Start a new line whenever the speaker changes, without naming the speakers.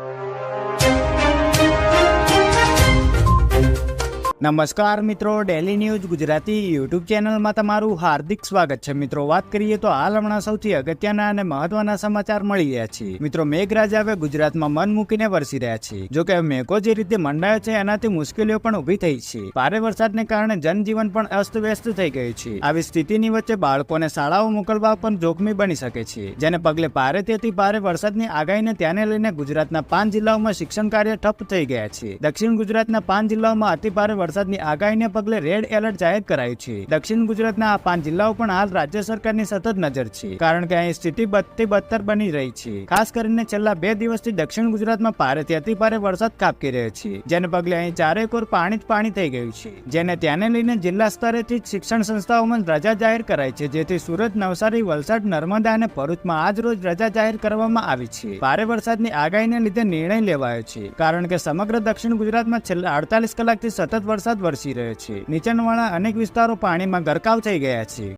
you. નમસ્કાર મિત્રો daily news Gujarati YouTube ચેનલમાં તમારું હાર્દિક સ્વાગત છે. મિત્રો, વાત કરીએ તો હાલ હમણાં સૌથી અગત્યના અને મહત્વના સમાચાર મળી રહ્યા છે. મિત્રો, મેઘરાજા હવે ગુજરાતમાં મન મૂકીને વરસી રહ્યા છે. જો કે મેઘો જે રીતે મંડાયો છે, એનાથી મુશ્કેલીઓ પણ ઊભી થઈ છે. ભારે વરસાદને કારણે જનજીવન પણ અસ્તવ્યસ્ત થઈ ગયું છે. આવી સ્થિતિની વચ્ચે બાળકોને શાળાઓ મોકલવા પણ જોખમી બની શકે છે. જેને પગલે ભારે તેથી ભારે વરસાદની આગાહીને ધ્યાને લઈને ગુજરાતના પાંચ જિલ્લાઓમાં શિક્ષણ કાર્ય ઠપ થઈ ગયા છે. દક્ષિણ ગુજરાતના પાંચ જિલ્લાઓમાં અતિ ભારે વરસાદની આગાહીને પગલે રેડ એલર્ટ જાહેર કરાયું છે. દક્ષિણ ગુજરાતના આ પાંચ જિલ્લાઓ પણ હાલ રાજ્ય સરકારની સતત નજર છે, કારણ કે અહીં સ્થિતિ બદથી બદતર બની રહી છે. ખાસ કરીને છેલ્લા બે દિવસથી દક્ષિણ ગુજરાતમાં ભારેથી અતિ ભારે વરસાદ ખાબકી રહ્યો છે, જેને પગલે અહીં ચારેકોર પાણી જ પાણી થઈ ગયું છે, જેને ધ્યાને લઈને જિલ્લા સ્તરેથી શિક્ષણ સંસ્થાઓમાં રજા જાહેર કરાઈ છે, જેથી સુરત, નવસારી, વલસાડ, નર્મદા અને ભરૂચમાં આજ રોજ રજા જાહેર કરવામાં આવી છે. ભારે વરસાદની આગાહીને લીધે નિર્ણય લેવાયો છે, કારણ કે સમગ્ર દક્ષિણ ગુજરાતમાં છેલ્લા અડતાલીસ કલાકથી સતત વરસાદ વરસી રહ્યો છે. નીચાણવાળા અનેક વિસ્તારો પાણીમાં ગરકાવ થઈ ગયા છે.